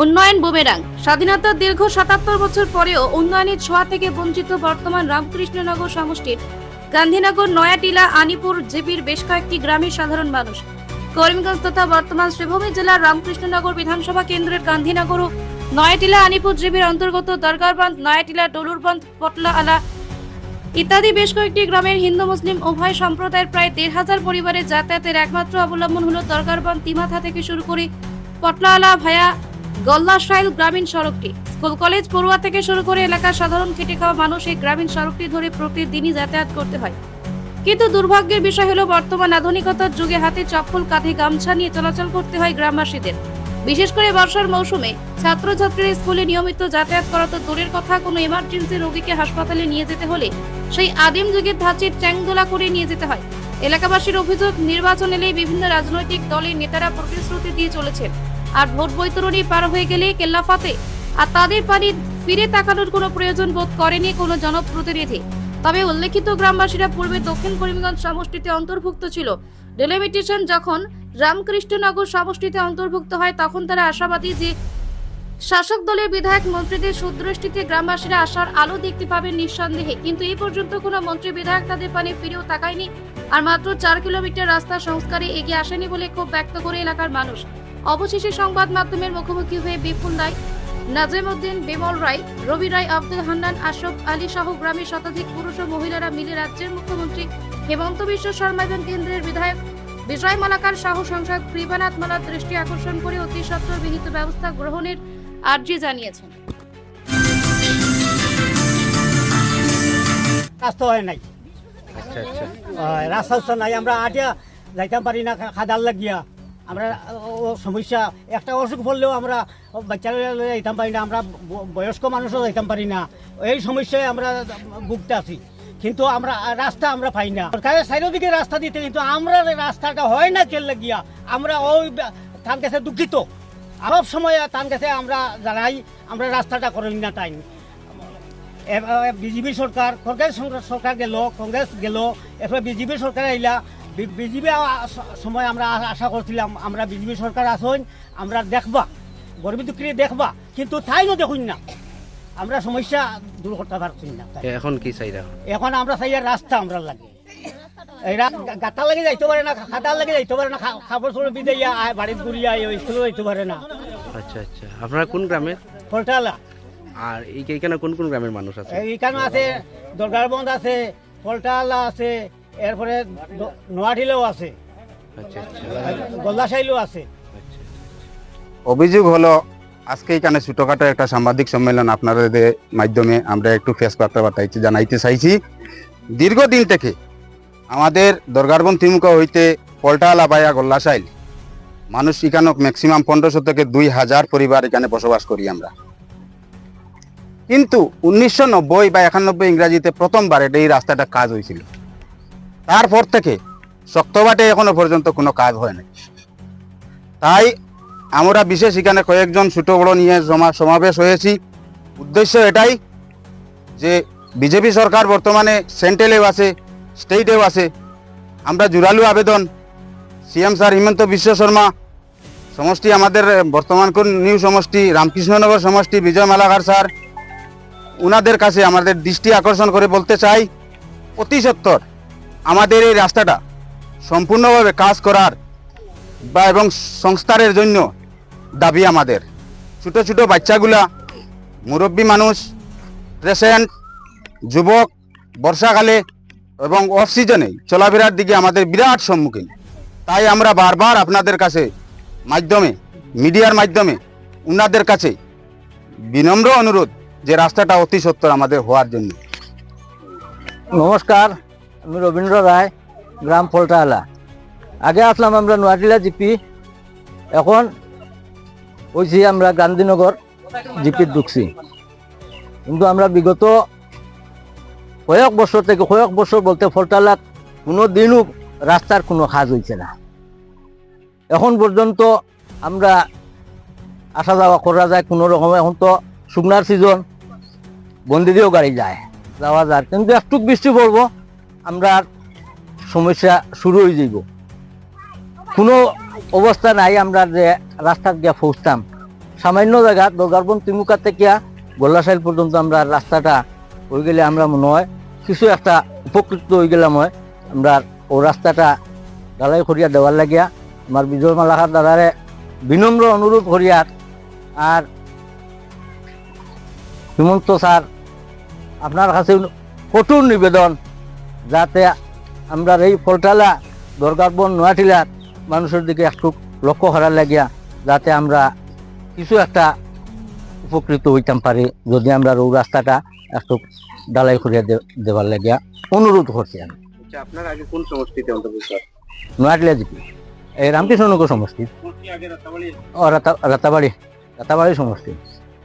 উন্নয়ন বুমেরাং। স্বাধীনতার দীর্ঘ সাতাত্তর বছর পরেও উন্নয়নের ছোঁয়া থেকে বঞ্চিত বর্তমান রামকৃষ্ণনগর সমষ্টির গান্ধীনগর, নয়াটিলা, আনিপুর, জেপির বেশ কয়েকটি গ্রামের সাধারণ মানুষ। করিমগঞ্জ তথা বর্তমান শ্রীভূমি জেলার রামকৃষ্ণনগর বিধানসভা কেন্দ্রের গান্ধীনগর ও নয়াটিলা, আনিপুর, জেপির অন্তর্গত দরগারবান্ধ নয়াটিলা ডলুরবান্ধ পটলা আলা ইত্যাদি বেশ কয়েকটি গ্রামের হিন্দু, মুসলিম উভয় সম্প্রদায়ের প্রায় দেড় হাজার পরিবারের যাতায়াতের একমাত্র অবলম্বন হলো দরগারবান্ধ তিমাথা থেকে শুরু করে পটলাওয়ালা ভায়া গল্লাশাইল গ্রামীণ সড়কটি। স্কুল, কলেজ, পড়ুয়া থেকে শুরু করে এলাকার সাধারণ খেটে খাওয়া মানুষ এই গ্রামীণ সড়কটি ধরে প্রতিদিনই যাতায়াত করতে হয়। কিন্তু দুর্ভাগ্যের বিষয় হলো, বর্তমান আধুনিকতার যুগে হাতে চপ্পল, কাঁধে গামছা নিয়ে চলাচল করতে হয় গ্রামবাসীদের। বিশেষ করে বর্ষার মৌসুমে ছাত্রছাত্রীরা স্কুলে নিয়মিত যাতায়াত করা তো দূরের কথা, কোনো এমার্জেন্সি রোগীকে হাসপাতালে নিয়ে যেতে হলে সেই আদিম যুগের ধাঁচের ট্যাংদোলা করে নিয়ে যেতে হয়। এলাকাবাসীর অভিযোগ, নির্বাচন এলেই বিভিন্ন রাজনৈতিক দলের নেতারা প্রতিশ্রুতি দিয়ে চলেছেন। আর ভোট বৈতরণী পার হয়ে গেলে কেল্লাফাতে আর তাদের পানি ফিরে তাকানোর কোনো প্রয়োজন বোধ করেনি কোনো জনপ্রতিনিধি। তবে উল্লেখিত গ্রামবাসীরা পূর্বে দক্ষিণ করিমগঞ্জ সমষ্টিতে অন্তর্ভুক্ত ছিল। ডেলিমিটেশন যখন রামকৃষ্ণনগর সমষ্টিতে অন্তর্ভুক্ত হয়, তখন তারা আশাবাদী যে শাসক দলের বিধায়ক মন্ত্রীদের সুদৃষ্টিতে গ্রামবাসীরা আসার আলো দেখতে পাবেন নিঃসন্দেহে। কিন্তু এই পর্যন্ত কোনো মন্ত্রী বিধায়ক তাদের পানে ফিরেও তাকায়নি। আর মাত্র চার কিলোমিটার রাস্তা সংস্কারে এগিয়ে আসেনি বলে ক্ষোভ ব্যক্ত করে এলাকার মানুষ। অবশেষে সংবাদ মাধ্যমের মুখোমুখি হয়ে বিপুল রায় নাজিম উদ্দিন বিমল রায় রবি রায় আব্দুল হান্নান আশফ আলী সহ গ্রামের শতাধিক পুরুষ ও মহিলারা মিলে রাজ্যের মুখ্যমন্ত্রী হেমন্ত বিশ্ব শর্মা এবং কেন্দ্রের বিধায়ক বিজয় মালাকার শাহ সাংসদ কৃপানাথ মালার দৃষ্টি আকর্ষণ করে অতি সত্বর বিহিত ব্যবস্থা গ্রহণের আর্জি জানিয়েছেন। রাস্তা হয় নাই। আচ্ছা আচ্ছা। রাস্তা নাই আমরা আটিয়া যাইতাম পারি না খাদার লাগিয়া। আমরা সমস্যা, একটা অসুখ পড়লেও আমরা বাচ্চারা যাইতাম পারি না, আমরা বয়স্ক মানুষও যাইতাম পারি না। এই সমস্যায় আমরা ভুগতে আছি। কিন্তু আমরা, রাস্তা আমরা পাই না। সরকারের চারিদিকে রাস্তা দিতে কিন্তু আমরা রাস্তাটা হয় না কেন লাগিয়া, আমরা ওই তার কাছে দুঃখিত। সব সময় তার কাছে আমরা জানাই, আমরা রাস্তাটা করি না তাই। বিজেপি সরকার কংগ্রেস সরকার গেল, কংগ্রেস গেল, এরপরে বিজেপি সরকার আইলা বিজেপি সময় আমরা আশা করছিলাম আমরা বিজেপি সরকার আসুন আমরা দেখবা গরিবী দুঃখী দেখবা কিন্তু তাই না দেখুন না। আমরা সমস্যা দূর করতে পারছি না এখন কি চাইরা এখন আমরা চাই রাস্তা আমরা লাগে। এই রা- গাতা লাগে যাইতে পারে না খাতার লাগে যাইতে পারে না খাবার সবার বিদে বাড়িতে ঘুরিয়া স্কুলে যাইতে পারে না। আচ্ছা আচ্ছা। আপনারা কোন গ্রামের? ফলটালা আর এইখানে কোন কোন গ্রামের মানুষ আছে? এইখানে আছে দরগার বন্ধ আছে ফলটালা আছে এরপরে নোয়াঠিলেও আছে। আচ্ছা আচ্ছা। আছে। আচ্ছা অভিযোগ হলো আজকে এখানে ছোটখাটো একটা সাংবাদিক সম্মেলন আপনাদের মাধ্যমে আমরা একটু ফেস করতে পারতাইছি জানাইতে চাইছি। দীর্ঘদিন থেকে আমাদের দরগারবন ত্রিমুখ হইতে পল্টালা বায়া গোল্লাশাইল মানুষ এখানে ম্যাক্সিমাম পনেরোশো থেকে দুই হাজার পরিবার এখানে বসবাস করি আমরা। কিন্তু উনিশশো নব্বই বা একানব্বই ইংরাজিতে প্রথমবার এটা এই রাস্তাটা কাজ হয়েছিল। তারপর থেকে শক্তবাটে এখনও পর্যন্ত কোনো কাজ হয় না তাই আমরা বিশেষ এখানে কয়েকজন ছোট বড় নিয়ে সমাবেশ হয়েছি। উদ্দেশ্য এটাই যে বিজেপি সরকার বর্তমানে সেন্ট্রালেও আছে, স্টেটেও আছে। আমরা জোরালো আবেদন, সিএম স্যার হিমন্ত বিশ্ব শর্মা, সমষ্টি আমাদের বর্তমান কোন নিউ সমষ্টি, রামকৃষ্ণনগর সমষ্টি, বিজয় মালাকার স্যার ওনাদের কাছে আমাদের দৃষ্টি আকর্ষণ করে বলতে চাই, অতি সত্তর। আমাদের এই রাস্তাটা সম্পূর্ণভাবে কাজ করার বা এবং সংস্কারের জন্য দাবি আমাদের। ছোট ছোট বাচ্চাগুলা, মুরব্বী মানুষ, পেশেন্ট, যুবক, বর্ষাকালে এবং অফ সিজনে চলাফেরার দিকে আমাদের বিরাট সম্মুখীন। তাই আমরা বারবার আপনাদের কাছে মাধ্যমে, মিডিয়ার মাধ্যমে উনাদের কাছে বিনম্র অনুরোধ যে রাস্তাটা অতি সত্তর আমাদের হওয়ার জন্য। নমস্কার। আমি রবীন্দ্র রায়, গ্রাম ফলটালা আগে আসলাম আমরা নোয়াটিলা জিপি। এখন হয়েছি আমরা গান্ধীনগর জিপির ঢুকছি। কিন্তু আমরা বিগত কয়েক বছর থেকে, কয়েক বছর বলতে ফলটালাত কোনো দিনও রাস্তার কোনো কাজ হয়েছে না। এখন পর্যন্ত আমরা আসা যাওয়া করা যায় কোনো রকম। এখন তো শুকনার সিজন বন্দি দিয়েও গাড়ি যায়, যাওয়া যায়। কিন্তু একটু বৃষ্টি পড়ব আমরা সমস্যা শুরু হয়ে যাইব। কোনো অবস্থা নাই আমরা যে রাস্তা দিয়ে পৌঁছতাম। সামান্য জায়গা দরগারবন তিমুকা থেকে গোল্লাশাইল পর্যন্ত আমরা রাস্তাটা হয়ে গেলে আমরা মনে হয় কিছু একটা উপকৃত হয়ে গেলাম হয়। আমরা ও রাস্তাটা ঢালাই করিয়া দেওয়ার লাগিয়া আমার বিজয় মালাকার দাদারে বিনম্র অনুরোধ করিয়ার আর হিমন্ত স্যার, আপনার কাছে কঠোর নিবেদন যাতে আমরা এই ফলটালা দরগারবন নোয়াটিলার মানুষের দিকে একটু লক্ষ্য করার লাগিয়া যাতে আমরা কিছু একটা উপকৃত হইতাম পারি যদি আমরা এই রাস্তাটা একটু ডালাই করিয়া দেবার লাগিয়া অনুরোধ করছি আমি। আচ্ছা আপনার আগে কোন সমষ্টিতে অন্তর্ভুক্ত? নোয়াটিলা জিপি। এই রামকৃষ্ণনগর সমষ্টি। ও রাতা- রাতাবাড়ি রাতাবাড়ি সমষ্টি।